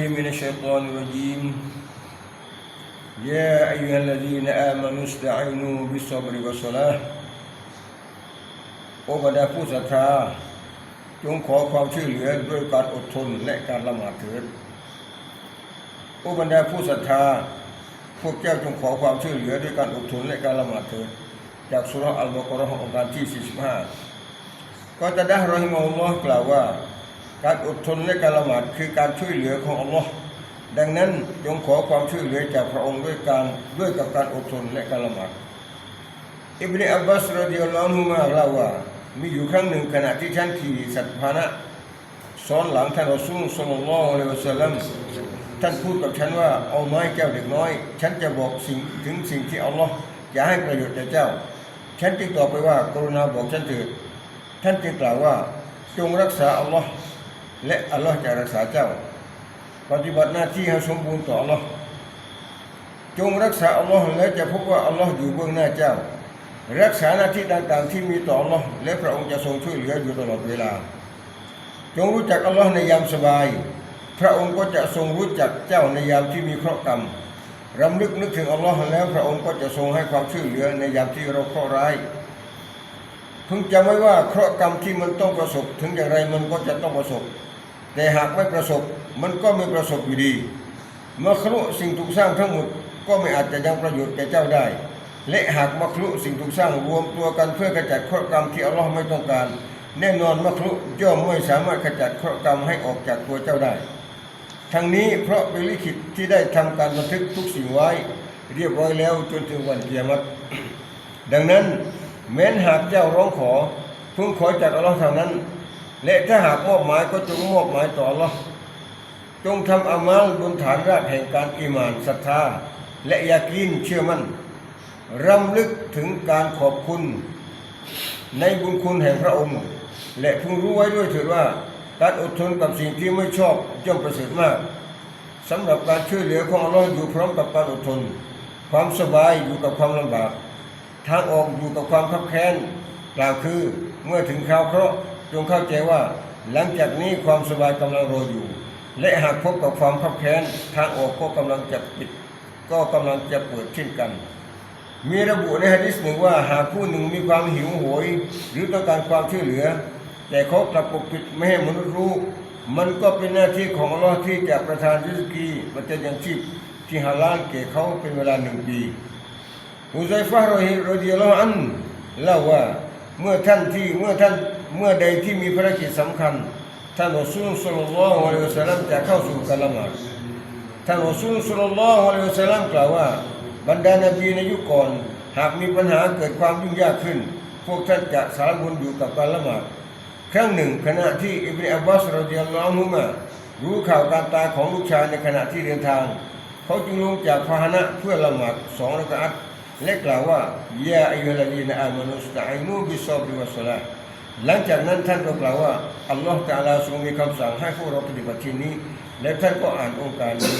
من الشيطان الرجيم يا أيها الذين آمنوا استعينوا بالصبر والصلاة โอ้บรรดาผู้ศรัทธา จงขอความช่วยเหลือด้วยการอดทนและการละหมาดเถิด โอ้บรรดาผู้ศรัทธา พวกเจ้าจงขอความช่วยเหลือด้วยการอดทนและการละหมาดเถิด จากสุราะห์อัลบากเราะห์องค์การที่ 45 ก็จะได้รอฮิมะฮุลลอฮ์กล่าวว่า การอดทนและการละหมาดคือการช่วยเหลือของอัลลอฮ์ดังนั้นจงขอความช่วยเหลือจากพระองค์ด้วยการด้วยกับการอดทนและการละหมาดอิบนาอับบาสรดิยัลลอฮุอันฮุมาเล่าว่ามีอยู่ครั้งหนึ่งขณะที่ท่านขี่สัตว์พาหนะซ้อนหลังท่านอซูลศ็อลลัลลอฮุอะลัยฮิวะซัลลัมท่านพูดกับฉันว่าเอาน้แก้วเด็กน้อย ฉันจะบอกสิ่งถึงสิ่งที่อัลลอฮ์จะให้ประโยชน์แก่เจ้า ฉันจึงตอบไปว่ากรุณาบอกฉันเถิดท่านจึงกล่าวว่าจงรักษาอัลลอฮ์ และอัลลอฮ์จะรักษาเจ้า ปฏิบัติหน้าที่ให้สมบูรณ์ต่ออัลลอฮ์จงรักษาอัลลอฮ์และจะพบว่าอัลลอฮ์อยู่เบื้องหน้าเจ้า รักษาหน้าที่ต่างๆที่มีต่ออัลลอฮ์และพระองค์จะทรงช่วยเหลืออยู่ตลอดเวลา จงรู้จักอัลลอฮ์ในยามสบาย พระองค์ก็จะทรงรู้จักเจ้าในยามที่มีเคราะห์กรรมรำลึกนึกถึงอัลลอฮ์แล้วพระองค์ก็จะทรงให้ความช่วยเหลือในยามที่เราเคราะห์ร้ายพึงจำไว้ว่าเคราะห์กรรมที่มันต้องประสบ ถึงอย่างไรมันก็จะต้องประสบ แต่หากไม่ประสบมันก็ไม่ประสบอยู่ดีเมื่อครุสิ่งถูกสร้างทั้งหมดก็ไม่อาจจะยังประโยชน์แก่เจ้าได้ และหากมัคลุสิ่งถูกสร้างรวมตัวกันเพื่อขจัดเคราะห์กรรมที่อัลลอฮ์ไม่ต้องการ แน่นอนมัคลุย่อมไม่สามารถขจัดเคราะห์กรรมให้ออกจากตัวเจ้าได้ ทั้งนี้เพราะเป็นลิขิตที่ได้ทำการบันทึกทุกสิ่งไว้ เรียบร้อยแล้วจนถึงวันเกียรติดังนั้นแม้นหากเจ้าร้องขอพึงขอจากอัลลอฮ์เท่านั้น และถ้าหากมอบหมายก็จงมอบหมายต่ออัลลอฮ์จงทำอามัลบนฐานรากแห่งการอิมานศรัทธา และยากีนเชื่อมั่นรำลึกถึงการขอบคุณ ในบุญคุณแห่งพระองค์ และพึงรู้ไว้ด้วยเถิดว่า การอดทนกับสิ่งที่ไม่ชอบย่อมประเสริฐมากสำหรับการช่วยเหลือของอัลลอฮ์อยู่พร้อมกับการอดทน ความสบายอยู่กับความลำบาก ทางออกอยู่กับความขับแค้นกล่าวคือเมื่อถึงคราวเคราะห์ จงเข้าใจว่าหลังจากนี้ความสบายกำลังรออยู่ และหากพบกับความขับแค้นทางออกก็กำลังจะปิด ก็กำลังจะเปิดเช่นกัน มีระบุในฮะดิษหนึ่งว่าหากผู้หนึ่งมีความหิวโหย หรือต้องการความช่วยเหลือ แต่เขากลับปกปิดไม่ให้มนุษย์รู้ มันก็เป็นหน้าที่ของอัลลอฮ์ที่จะประทานริสกีปัจจัยยังชีพที่ฮาลาลแก่เขาเป็นเวลาหนึ่งปีอุซัยฟะห์รอฮิรดิยัลลอฮุอันเล่าว่า เมื่อท่านที่เมื่อท่านเมื่อใดที่มีภารกิจสำคัญท่านอัสซุลสุลลัลลอฮุอะลัยฮิวะสัลลัมจะเข้าสู่การละหมาดท่านอัสซุลสุลลัลลอฮุอะลัยฮิวะสัลลัมกล่าวว่า บรรดานบีในยุคก่อน หากมีปัญหาเกิดความยุ่งยากขึ้น พวกท่านจะสารบุญอยู่กับการละหมาดครั้งหนึ่งขณะที่อิบนาอับบาสรดิยัลลอฮุมารู้ข่าวการตายของลูกชายในขณะที่เดินทาง เขาจึงลงจากพาหนะเพื่อละหมาดสองรักอัต และกล่าวว่ายาอิยยุลลีนอามานุสตาอินูบิซอบริวัสลาหลังจากนั้นท่านก็กล่าวว่าอัลลอฮฺตาลาทรงมีคำสั่งให้พวกเราปฏิบัติที่นี้ และท่านก็อ่านองค์การนี้